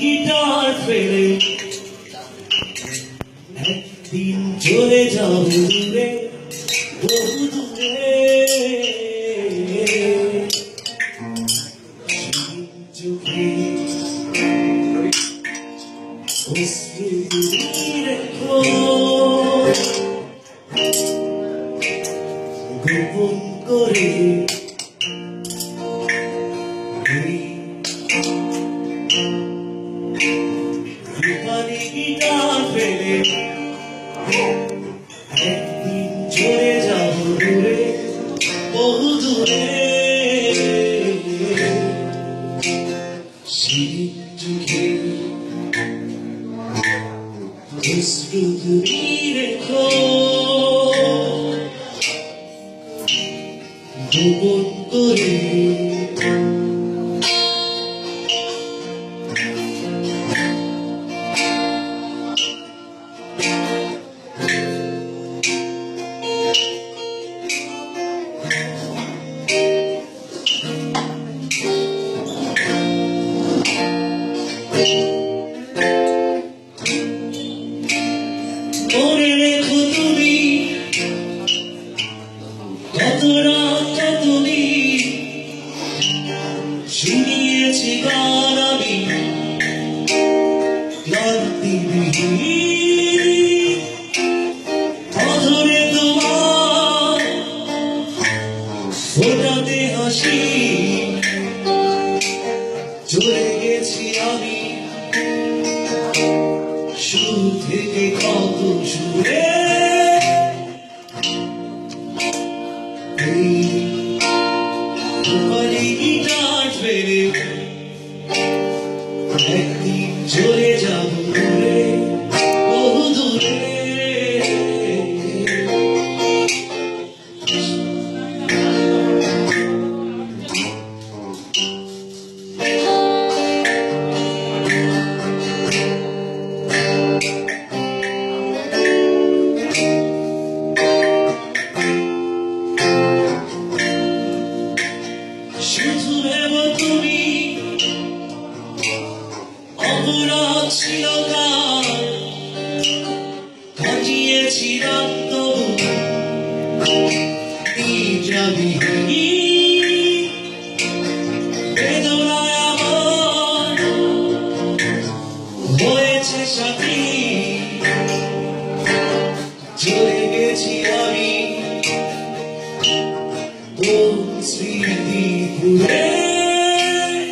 Guitar ফেলে। একদিন চলে যাও দূরে বহু দূরে। চোখে। রেখো। গোপন করে। ফেলে একদিন চলে যাব দূরে বহু দূরে। রেখো গোপন করে। মনে রেখো তুমি কত রাত দিন শুনিয়েছি অধরে তোমার ফোটাতে থেকে কত সুরে অনুরোধ ছিল কার কাটিয়েছি রক্ত নিদ্রাবিহীন Spirit,